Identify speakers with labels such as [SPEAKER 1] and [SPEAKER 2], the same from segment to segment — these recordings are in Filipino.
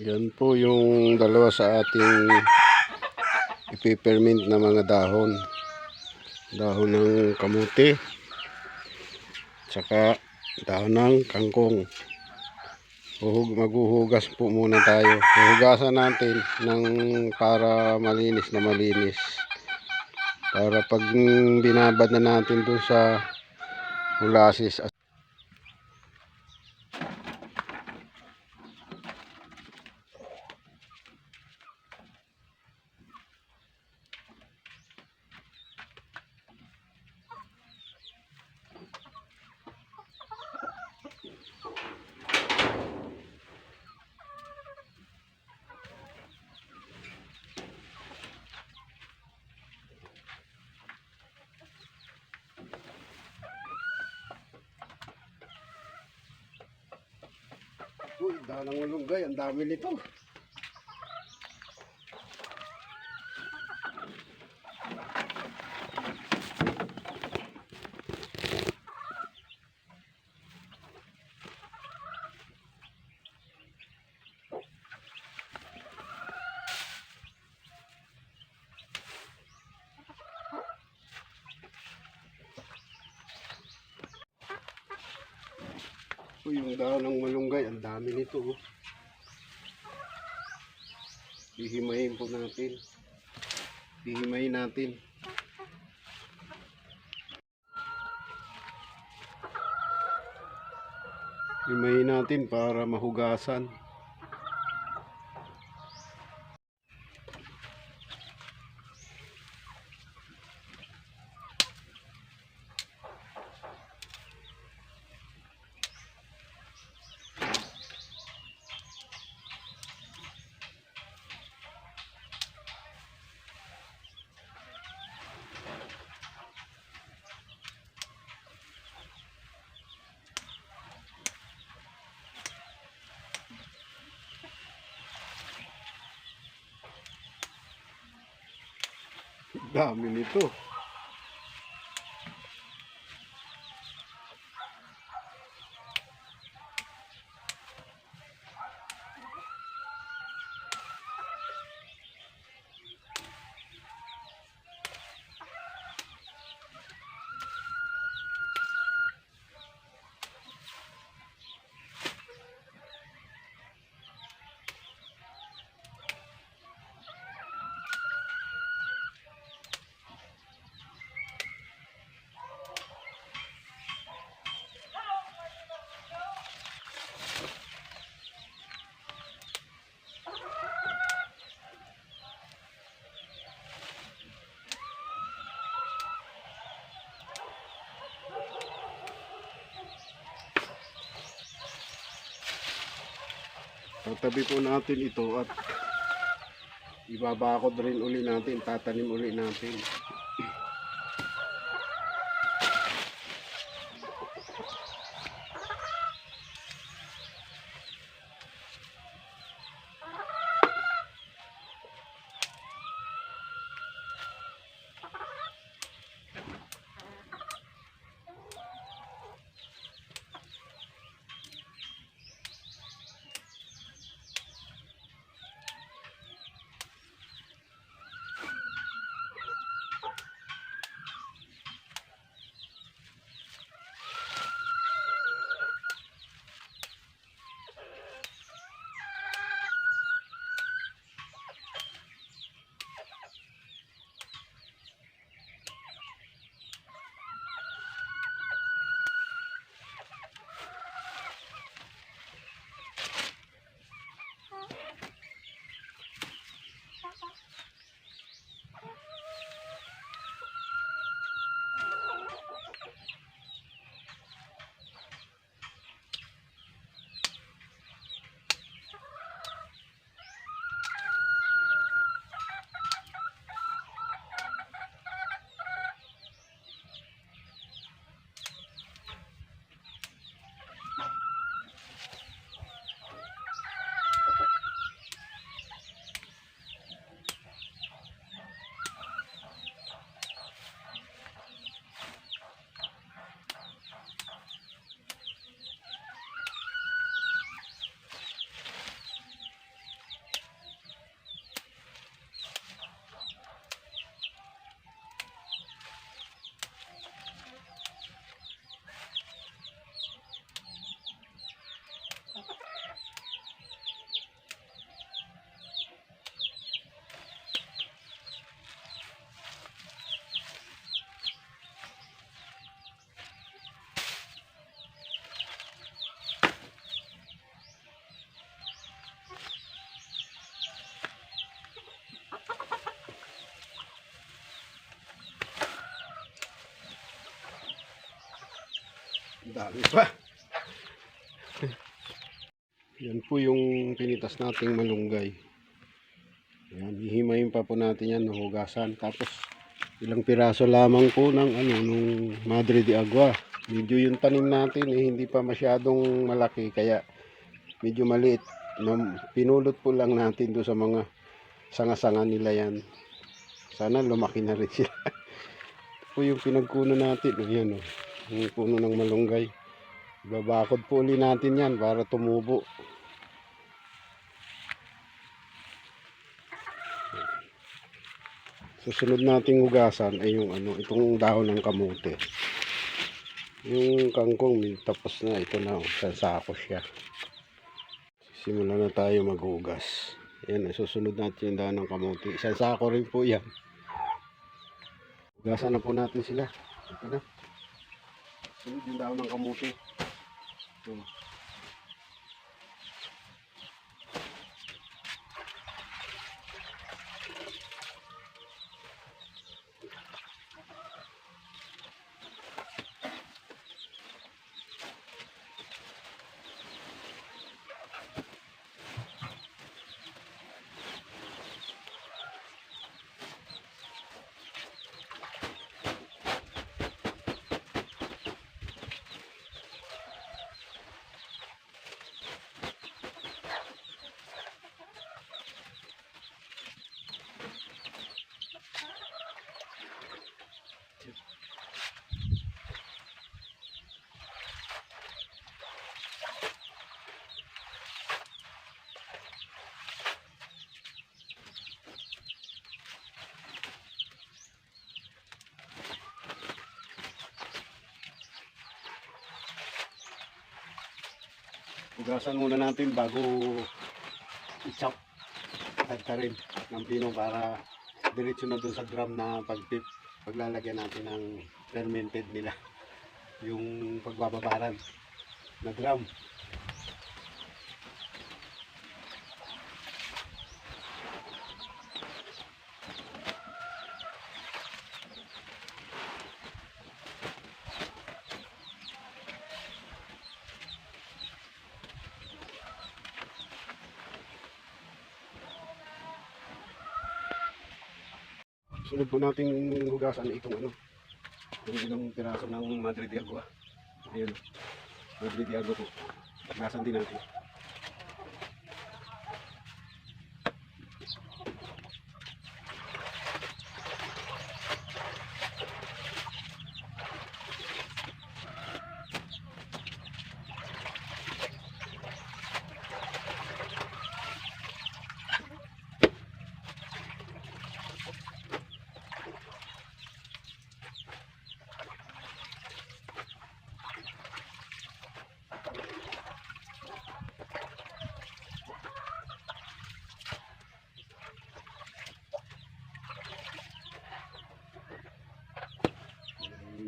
[SPEAKER 1] Yan po yung dalawa sa ating ipipermint na mga dahon. Dahon ng kamuti. Tsaka dahon ng kangkong. Uhug, maghuhugas po muna tayo. Huhugasan natin ng para malinis na malinis. Para pag binabad na natin doon sa hulasis Uy, dahon ng ulunggay. Ang dami nito. Uy, yung dahon ng malunggay, ang dami nito. Oh. Hihimayin po natin. Hihimayin natin. Himayin natin para mahugasan. Dami nito. Tatabi po natin ito at ibabakod rin uli natin, tatanim uli natin. Dami pa. Yan po yung pinitas nating malunggay. Yan, hihimayin pa po natin yan, hugasan. Tapos, ilang piraso lamang po ng ano, nung Madre de Agua. Medyo yung tanim natin eh, hindi pa masyadong malaki, kaya medyo maliit. Pinulot po lang natin do sa mga sanga-sanga nila yan. Sana lumaki na rin sila. Ito po yung pinagkuno natin. Ayan o, yung puno ng malunggay. Babakod po uli natin yan para tumubo. Susunod nating hugasan ay yung ano, itong dahon ng kamote. Yung kangkong tapos na ito na, oh, sa sako siya. Simulan na tayo maghugas. Yan, susunod natin yung dahon ng kamote. Isang sako rin po yan. Hugasan na po natin sila. Ito na. Yung dahon ng kamote. Ito. Hugasan muna natin bago i-chop at rin ng pino para diretso na dun sa drum na pagpip paglalagyan natin ng fermented nila. Yung pagbababaran na drum po natin hugasan itong ano. Yung ilang piraso ng Madre de Agua ayun. Madre de Agua po. Hugasan din natin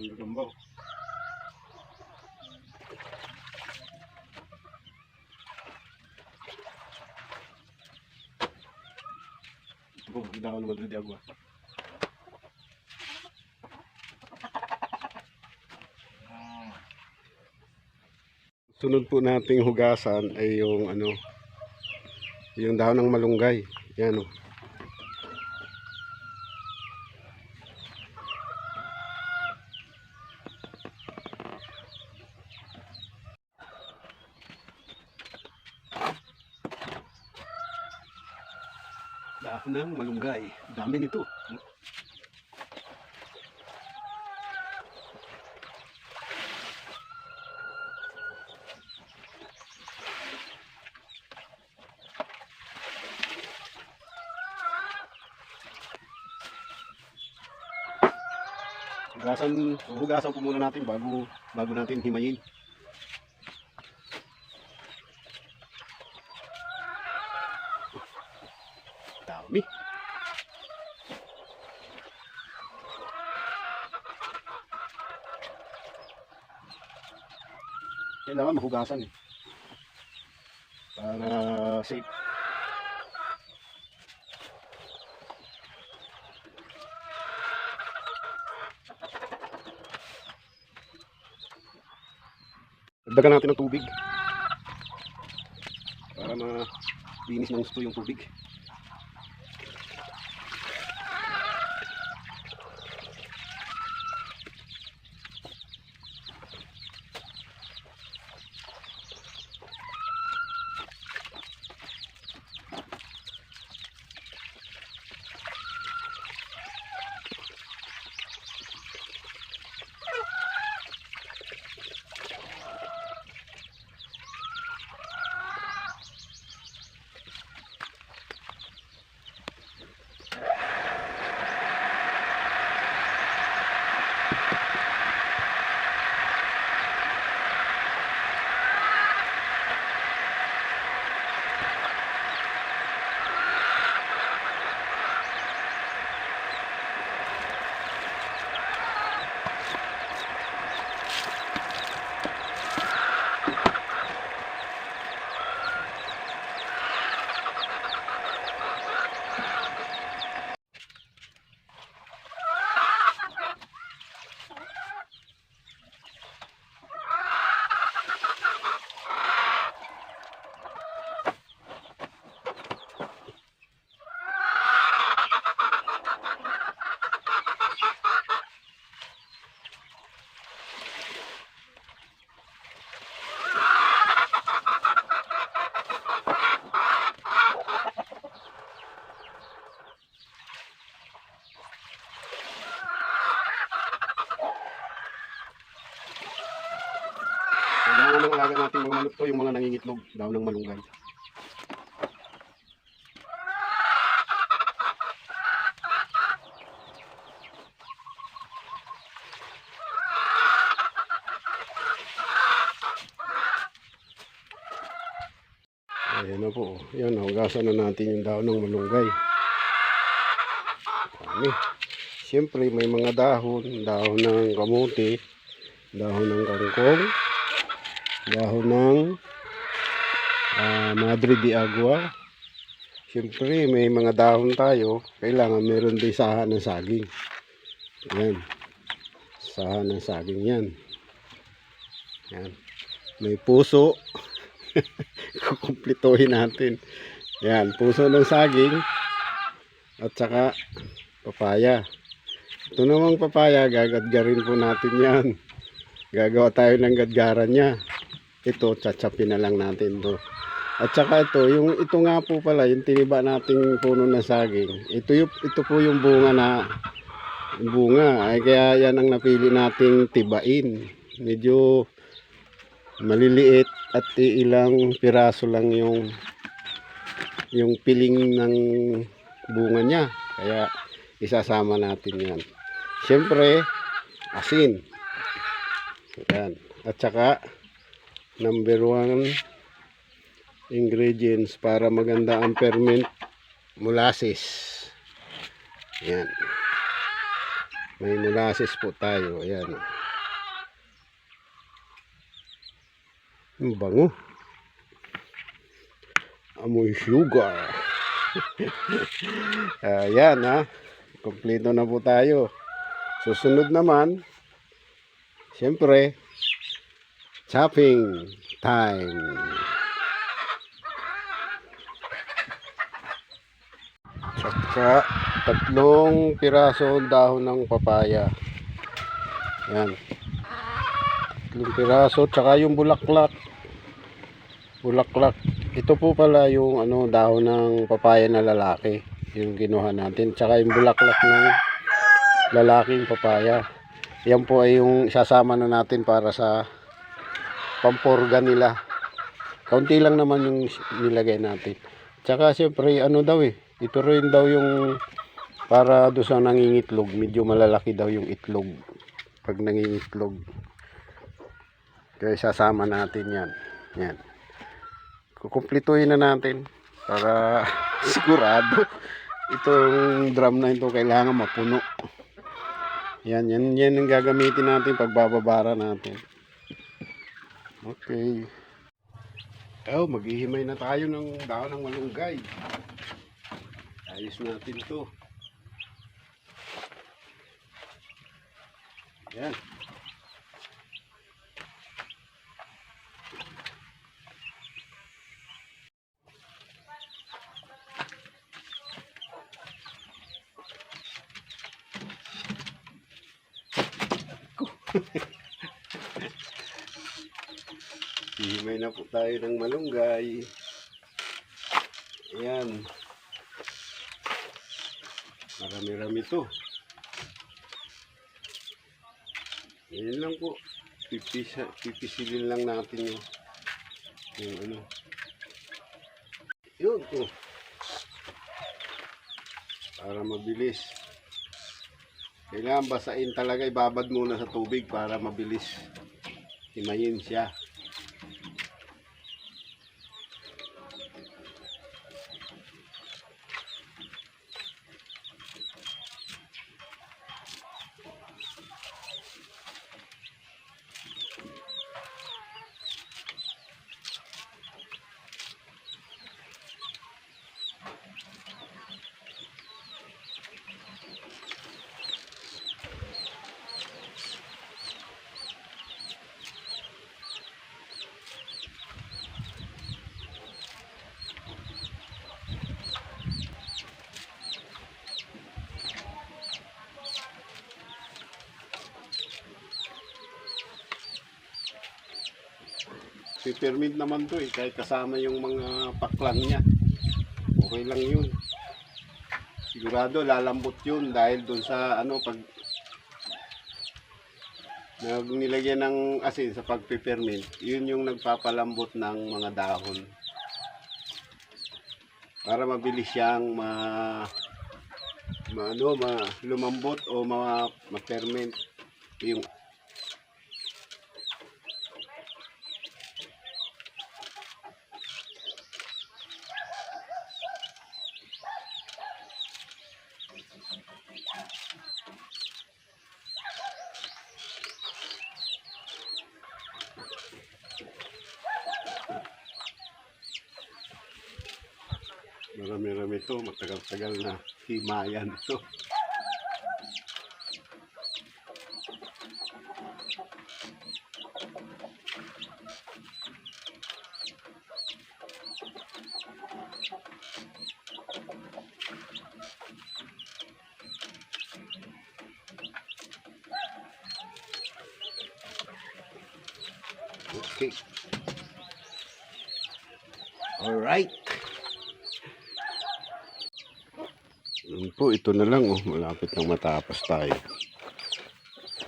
[SPEAKER 1] yung gambaw ito po ang dahon ng Madre de Agua sunod po nating hugasan ay yung ano yung dahon ng malunggay. Yan o dahon ng malunggay dami nito Hugasan, hugasan po muna natin bago bago natin himayin. Dami. Kailangan mahugasan eh. Para safe. Dagdagan natin ng tubig. Para ma-linis ng gusto yung tubig. Natin mga manok to, yung mga nangingitlog daw ng malunggay. Ayan na po. Yan, hugasan na natin yung daon ng malunggay. Dami. Siyempre, may mga dahon. Dahon ng kamuti. Dahon ng kangkong. Dahon ng ah, Madre de Agua. Siyempre, may mga dahon tayo. Kailangan meron din sahan ng saging. Yan. Sahan ng saging yan. Yan. May puso. kukumplituhin natin. Yan, puso ng saging at saka papaya. Ito namang papaya, gagadgarin po natin yan. Gagawa tayo ng gadgaran niya. Ito, tsatsapin na lang natin to. At saka ito, yung ito nga po pala, yung tiniba nating puno ng saging. Ito, yung, ito po yung bunga na bunga. Ay kaya yan ang napili nating tibain. Medyo maliliit at ilang piraso lang yung yung piling ng bunga niya kaya isasama natin yan syempre asin yan at saka number one ingredients para maganda ang ferment molasses yan may molasses po tayo yan Ang bango. Amoy sugar. Ayan ha. Kompleto na po tayo. Susunod naman, siyempre, chopping time. Saka tatlong piraso dahon ng papaya. Yan. Tatlong piraso. Tsaka yung bulaklak. Bulaklak. Ito po pala yung ano, dahon ng papaya na lalaki. Yung kinuha natin. Tsaka yung bulaklak ng lalaking papaya. Yan po ay yung sasama na natin para sa pamporga nila. Kaunti lang naman yung nilagay natin. Tsaka siyempre ano daw eh. Ito rin daw yung para doon sa nangingitlog. Medyo malalaki daw yung itlog. Pag nangingitlog. Kaya sasama natin yan. Yan. Kukumplituhin na natin para sigurado itong drum na ito kailangan mapuno. Yan, yan, yan ang gagamitin natin pagbababara natin. Okay. Oh, maghihimay na tayo ng dahon ng malunggay. Ayos natin to. Yan. Na po tayo ng malunggay. Ayan. Marami-rami to. Ayan lang po. Pipisa, pipisilin lang natin yung, yung ano. Yun po. Para mabilis. Kailangan basain talaga. Ibabad muna sa tubig para mabilis. Himayin siya. Peppermint naman to eh, kahit kasama yung mga paklan niya. Okay lang yun. Sigurado lalambot yun dahil doon sa ano pag nilagyan ng asin sa pagpeppermint, yun yung nagpapalambot ng mga dahon. Para mabilis siyang ma, ma ano, ma lumambot o ma, ma-ferment yung Marami-rami to, matagal-tagal na himayan to. Okay. All right. Yun po, ito na lang oh, malapit nang matapos tayo.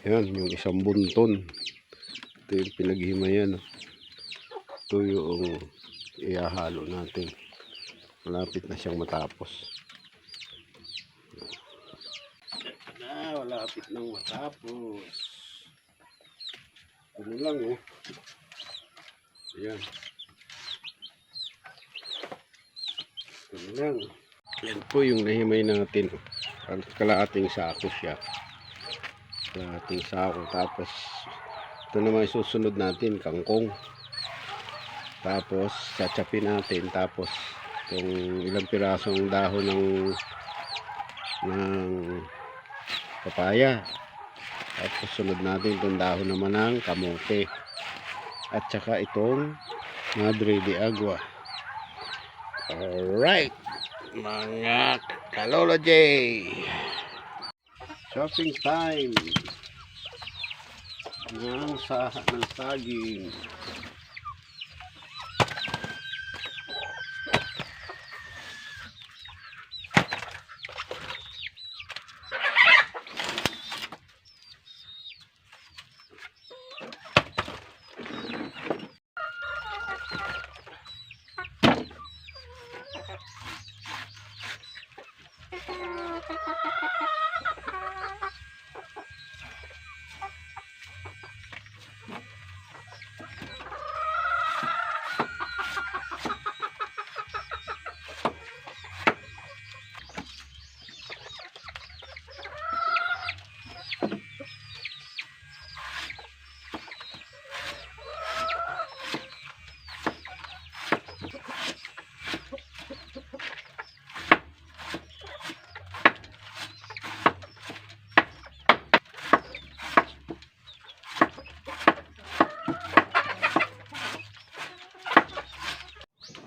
[SPEAKER 1] Yan, yung isang bunton. Ito yung pinaghimayan. oh. Ito yung iahalo natin. Malapit na siyang matapos. Na, malapit nang matapos. Na lang oh. Ayan. Ito lang. Yan po yung nahimay natin. Halos Kalahating sako siya. Kalahating sako. Tapos, ito naman susunod natin, kangkong. Tapos, sachapin natin. Tapos, yung ilang pirasong dahon ng ng papaya. Tapos, sunod natin itong dahon naman ng kamote. At saka itong madre de agua. Alright mga kalolo J. Shopping time. Ng sa ng saging.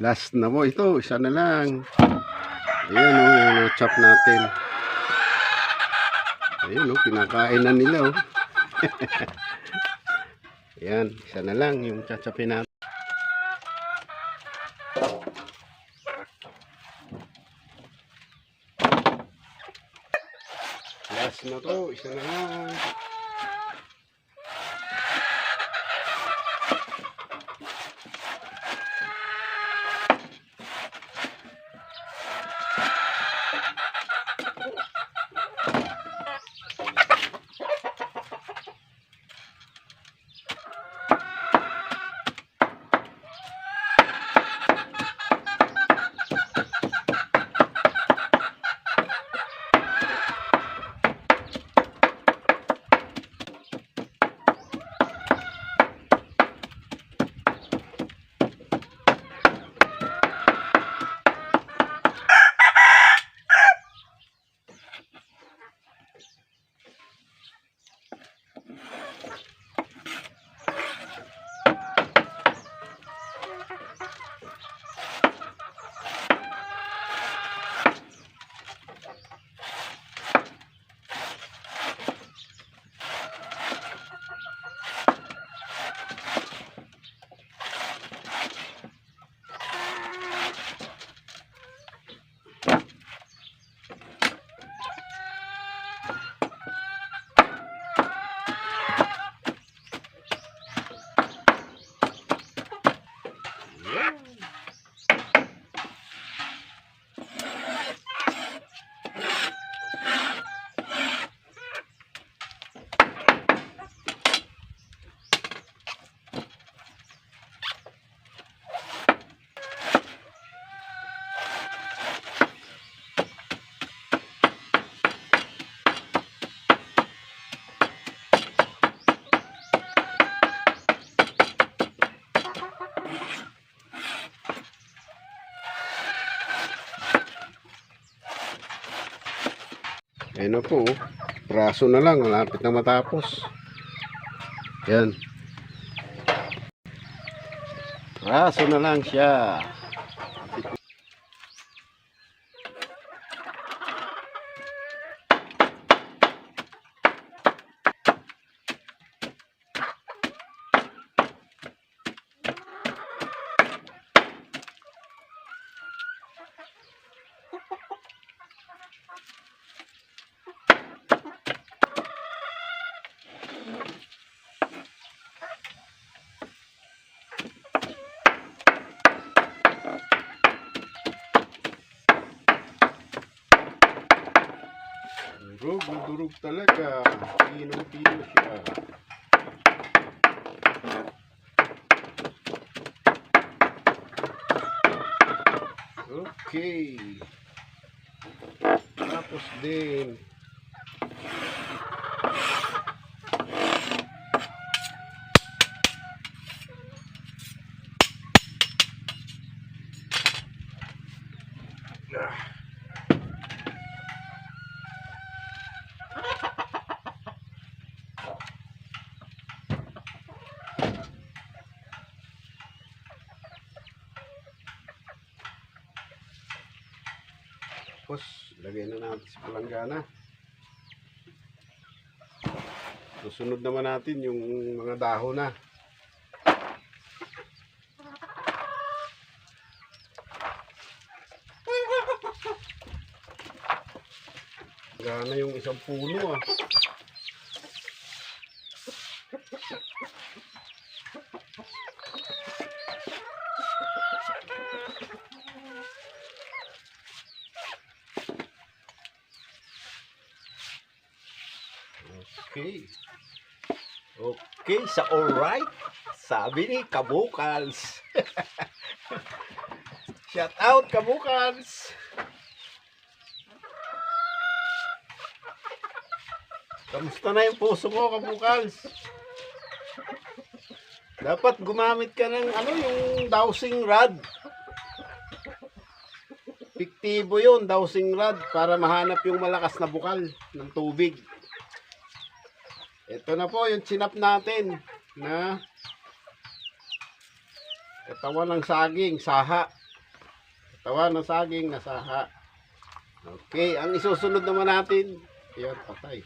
[SPEAKER 1] Last na mo ito, isa na lang. Ayan o, yung na-chop natin. Ayan o, pinakain na nila o. Yan, isa na lang yung chachapi natin. Last na to, isa na lang. Ayun na po. oh. Praso na lang. Malapit na matapos. Yan. Praso na lang siya. Durog, durog talaga. Pinong-pino siya. Okay. Tapos din. Tapos, lagay na natin sa palanggana. Susunod naman natin yung mga dahon na. Gana yung isang puno ah. Okay. Okay, sa alright. Sabi ni Kabukals. Shout out Kabukals. Kamusta na yung puso mo, Kabukals? Dapat gumamit ka ng ano, yung dowsing rod. Piktibo yun, dowsing rod, para mahanap yung malakas na bukal ng tubig. Ito na po yung sinap natin na katawan ng saging, saha. Katawan ng saging na saha. Okay, ang isusunod naman natin, yan, patay.